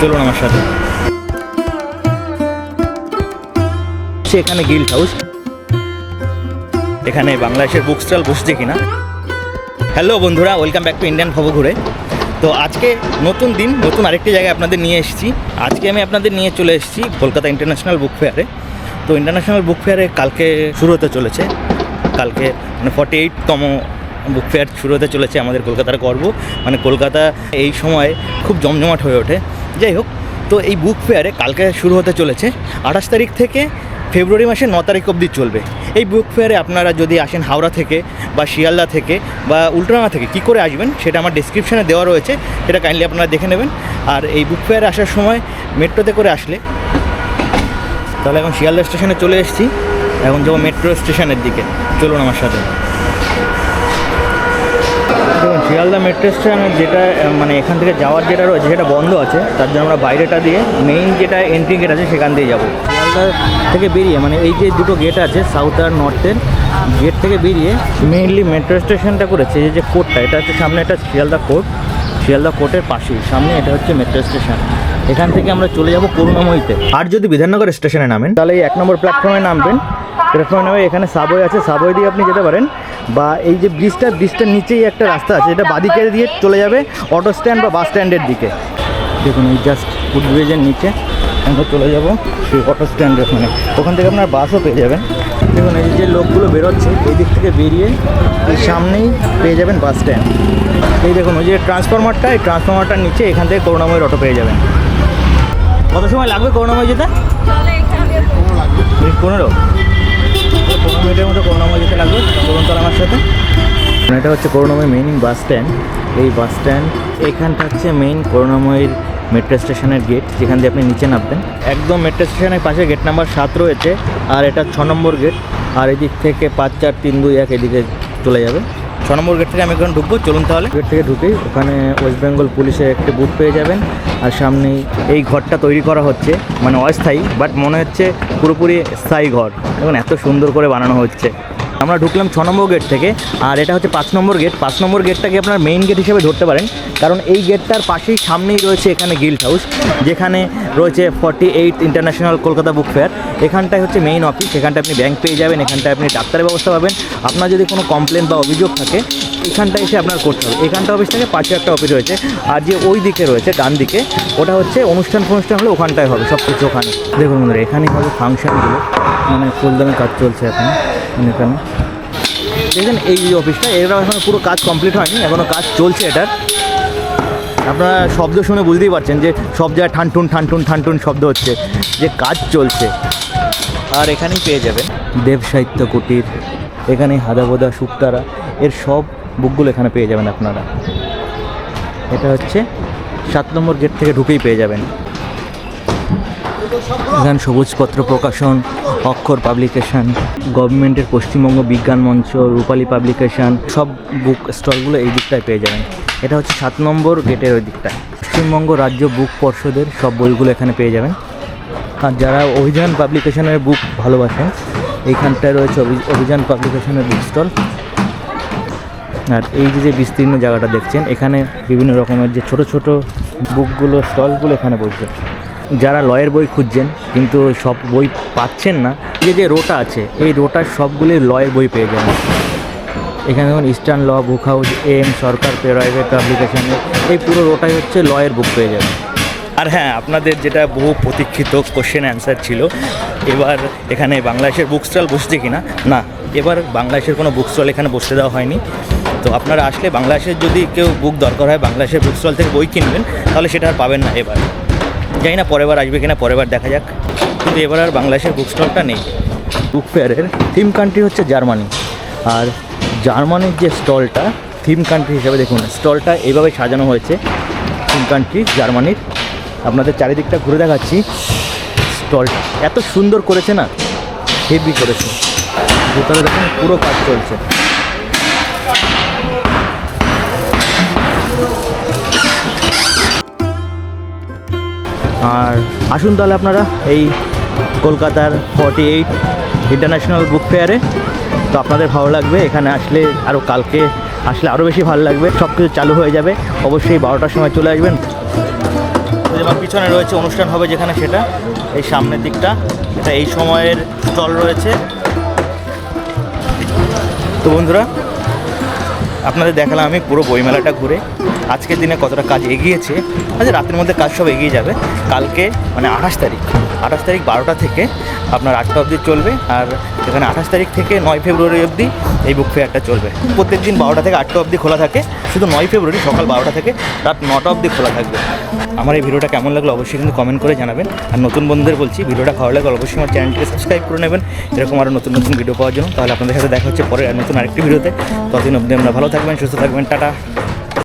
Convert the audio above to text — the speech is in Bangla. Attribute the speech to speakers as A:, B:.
A: চলুন আমার সাথে। এখানে গিল্ড হাউস এখানে বাংলাদেশের বুক স্টল বসছে কিনা। হ্যালো বন্ধুরা ওয়েলকাম ব্যাক টু ইন্ডিয়ান খবর ঘুরে। তো আজকে নতুন দিন, নতুন আরেকটি জায়গায় আপনাদের নিয়ে এসেছি। আজকে আমি আপনাদের নিয়ে চলে এসেছি কলকাতা ইন্টারন্যাশনাল বুক ফেয়ারে তো ইন্টারন্যাশনাল বুক ফেয়ারে কালকে শুরু হতে চলেছে। কালকে মানে ফর্টি এইটতম বুক ফেয়ার শুরু হতে চলেছে আমাদের কলকাতার গর্ব। মানে কলকাতা এই সময় খুব জমজমাট হয়ে ওঠে। যাই হোক, তো এই বুক ফেয়ারে কালকে শুরু হতে চলেছে। আঠাশ তারিখ থেকে ফেব্রুয়ারি মাসের ন তারিখ অবধি চলবে। এই বুক ফেয়ারে আপনারা যদি আসেন হাওড়া থেকে বা শিয়ালদা থেকে বা উল্টোডাঙা থেকে, কী করে আসবেন সেটা আমার ডিসক্রিপশানে দেওয়া রয়েছে। সেটা কাইন্ডলি আপনারা দেখে নেবেন। আর এই বুক ফেয়ারে আসার সময় মেট্রোতে করে আসলে। তাহলে এখন শিয়ালদা স্টেশনে চলে এসেছি। এখন যাব মেট্রো স্টেশনের দিকে। চলুন আমার সাথে। শিয়ালদা মেট্রো স্টেশনে যেটা মানে এখান থেকে যাওয়ার যেটা রয়েছে, সেটা বন্ধ আছে। তার জন্য আমরা বাইরেটা দিয়ে মেইন যেটা এন্ট্রি গেট আছে, সেখান দিয়ে যাব। শিয়ালদা থেকে বেরিয়ে মানে এই যে দুটো গেট আছে সাউথ আর নর্থের গেট থেকে বেরিয়ে মেইনলি মেট্রো স্টেশনটা করেছে, এই যে কোর্টটা এটা হচ্ছে সামনে একটা শিয়ালদা কোর্ট শিয়ালদা কোর্টের পাশেই, সামনে এটা হচ্ছে মেট্রো স্টেশন এখান থেকে আমরা চলে যাব করুণাময়ীতে। আর যদি বিধাননগর স্টেশনে নামেন, তাহলে এই এক নম্বর প্ল্যাটফর্মে নামবেন। প্ল্যাটফর্মে নামে এখানে সাবওয়ে আছে। সাবওয়ে দিয়ে আপনি যেতে পারেন। বা এই যে ব্রিজটা ব্রিজটার নিচেই একটা রাস্তা আছে। এটা বাদিকে দিয়ে চলে যাবে অটো স্ট্যান্ড বা বাস স্ট্যান্ডের দিকে। দেখুন এই জাস্ট ফুট ব্রিজের নিচে আমরা চলে যাব সেই অটো স্ট্যান্ডের ওখানে। ওখান থেকে আপনার বাসও পেয়ে যাবেন। দেখুন এই যে লোকগুলো বেরোচ্ছে এই দিক থেকে বেরিয়ে এই সামনেই পেয়ে যাবেন বাস স্ট্যান্ড এই দেখুন ওই যে ট্রান্সফরমারটা এই ট্রান্সফরমারটার নিচে এখান থেকে করুণাময়ের অটো পেয়ে যাবেন। কত সময় লাগবে করুণাময় যেতে? পনেরো। পনেরো মিনিটের মতো করুণাময় যেতে লাগবে চলুন আমার সাথে। এটা হচ্ছে করুণাময় মেইন বাস স্ট্যান্ড এই বাস স্ট্যান্ড এখানটা হচ্ছে মেইন করুণাময়ীর মেট্রো স্টেশনের গেট যেখান দিয়ে আপনি নিচে নামবেন। একদম মেট্রো স্টেশনের পাশে গেট নাম্বার সাত রয়েছে, আর এটা ছ নম্বর গেট আর এদিক থেকে পাঁচ, চার, তিন, দুই, এক এদিকে চলে যাবে। ছ নম্বর গেট থেকে আমি এখন ঢুকবো, চলুন তাহলে। গেট থেকে ঢুকেই ওখানে ওয়েস্ট বেঙ্গল পুলিশের একটি বুথ পেয়ে যাবেন, আর সামনেই এই ঘরটা তৈরি করা হচ্ছে মানে অস্থায়ী, বাট মনে হচ্ছে পুরোপুরি স্থায়ী ঘর এখন এত সুন্দর করে বানানো হচ্ছে। আমরা ঢুকলাম ছ নম্বর গেট থেকে, আর এটা হচ্ছে পাঁচ নম্বর গেট পাঁচ নম্বর গেটটাকে আপনার মেইন গেট হিসেবে ধরতে পারেন, কারণ এই গেটটার পাশেই সামনেই রয়েছে এখানে গিল্ড হাউস যেখানে রয়েছে forty eight international Kolkata book fair এখানটায় হচ্ছে মেইন অফিস এখানটায় আপনি ব্যাংক পেয়ে যাবেন, এখানটায় আপনি ডাক্তারের ব্যবস্থা পাবেন। আপনার যদি কোনো কমপ্লেন বা অভিযোগ থাকে, এখানটায় এসে আপনার করতে হবে। এখানটা অফিস থেকে পাশে একটা অফিস রয়েছে, আর যে ওই দিকে রয়েছে, ডান দিকে, ওটা হচ্ছে অনুষ্ঠান ফনুষ্ঠান হলে ওখানটায় হবে সব কিছু ওখানে। দেখুন বন্ধুরা, এখানেই হবে ফাংশনগুলো মানে ফুলদামে কাজ চলছে এখন। এখানে। দেখেন এই অফিসটা এরা এখনও পুরো কাজ কমপ্লিট হয়নি এখনও কাজ চলছে এটার। আপনারা শব্দ শুনে বুঝতেই পারছেন যে সব জায়গায় ঠানটুন ঠানটুন ঠানটুন শব্দ হচ্ছে, যে কাজ চলছে। আর এখানেই পেয়ে যাবেন দেব সাহিত্য কুটির, এখানে হাদাবোদা শুক্তারা এর সব বুকগুলো এখানে পেয়ে যাবেন আপনারা। এটা হচ্ছে সাত নম্বর গেট থেকে ঢুকেই পেয়ে যাবেন। এখানে সবুজপত্র প্রকাশন, অক্ষর পাবলিকেশন, গভর্নমেন্টের পশ্চিমবঙ্গ বিজ্ঞান মঞ্চ, রূপালী পাবলিকেশন, সব বুক স্টলগুলো এই দিকটায় পেয়ে যাবেন। এটা হচ্ছে সাত নম্বর গেটের ওই দিকটায়। পশ্চিমবঙ্গ রাজ্য বুক পর্ষদের সব বইগুলো এখানে পেয়ে যাবেন। আর যারা অভিযান পাবলিকেশনের বুক ভালোবাসেন, এইখানটায় রয়েছে অভি- অভিযান পাবলিকেশনের বুক স্টল আর এই যে যে বিস্তীর্ণ জায়গাটা দেখছেন, এখানে বিভিন্ন রকমের যে ছোট ছোট বুকগুলো স্টলগুলো এখানে বসবে। যারা লয়ের বই খুঁজছেন, কিন্তু সব বই পাচ্ছেন না, এই যে রোটা আছে, এই রোটার সবগুলি লয়ের বই পেয়ে যাবেন। এখানে যেমন Eastern law book house M Sarkar private পাবলিকেশনে এই পুরো রোটাই হচ্ছে লয়ের বুক পেয়ে যাবেন। আর হ্যাঁ আপনাদের যেটা বহু প্রতীক্ষিত কোশ্চেন অ্যান্সার ছিল, এবার এখানে বাংলাদেশের বুক স্টল বসছে কি না না এবার বাংলাদেশের কোনো বুক স্টল এখানে বসতে দেওয়া হয়নি। তো আপনারা আসলে বাংলাদেশের যদি কেউ বুক দরকার হয়, বাংলাদেশের বুক স্টল থেকে বই কিনবেন, তাহলে সেটা আর পাবেন না এবার। জানি না পরের বার আসবে কিনা, পরের বার দেখা যাক। কিন্তু এবার আর বাংলাদেশের বুক স্টলটা নেই। বুক ফেয়ারের থিম কান্ট্রি হচ্ছে জার্মানি। আর জার্মানির যে স্টলটা থিম কান্ট্রি হিসাবে দেখুন স্টলটা এইভাবে সাজানো হয়েছে। থিম কান্ট্রি জার্মানির। আপনাদের চারিদিকটা ঘুরে দেখাচ্ছি স্টলটা এত সুন্দর করেছে না হেভি করেছে। ভেতরে দেখুন পুরো কাজ চলছে। আর আসুন তাহলে আপনারা এই কলকাতার ফর্টি এইট ইন্টারন্যাশনাল বুক ফেয়ারে তো আপনাদের ভালো লাগবে, এখানে আসলে আরও কালকে আসলে আরও বেশি ভালো লাগবে। সব কিছু চালু হয়ে যাবে, অবশ্যই বারোটার সময় চলে আসবেন। আমার পিছনে রয়েছে অনুষ্ঠান হবে যেখানে সেটা, এই সামনের দিকটা। এটা এই সময়ের স্টল রয়েছে। তো বন্ধুরা, আপনাদের দেখালাম আমি পুরো বইমেলাটা ঘুরে। আজকের দিনে কতটা কাজ এগিয়েছে, আজ রাতের মধ্যে কাজ সব এগিয়ে যাবে। কালকে মানে আঠাশ তারিখ আঠাশ তারিখ বারোটা থেকে আপনার আটটা অবধি চলবে আর এখানে আঠাশ তারিখ থেকে নয় ফেব্রুয়ারি অবধি এই বুক ফেয়ারটা চলবে। প্রত্যেক দিন বারোটা থেকে আটটা অবধি খোলা থাকে, শুধু নয় ফেব্রুয়ারি, সকাল বারোটা থেকে রাত নটা অবধি খোলা থাকবে। আমার এই ভিডিওটা কেমন লাগল অবশ্যই কিন্তু কমেন্ট করে জানাবেন। আর নতুন বন্ধুদের বলছি, ভিডিওটা ভালো লাগলে অবশ্যই আমার চ্যানেলটিকে সাবস্ক্রাইব করে নেবেন। এরকম আরও নতুন নতুন ভিডিও পাওয়ার জন্য। তাহলে আপনাদের সাথে দেখা হচ্ছে পরে নতুন আরেকটি ভিডিওতে। ততদিন অবধি আমরা ভালো থাকবেন, সুস্থ থাকবেন, টাটা।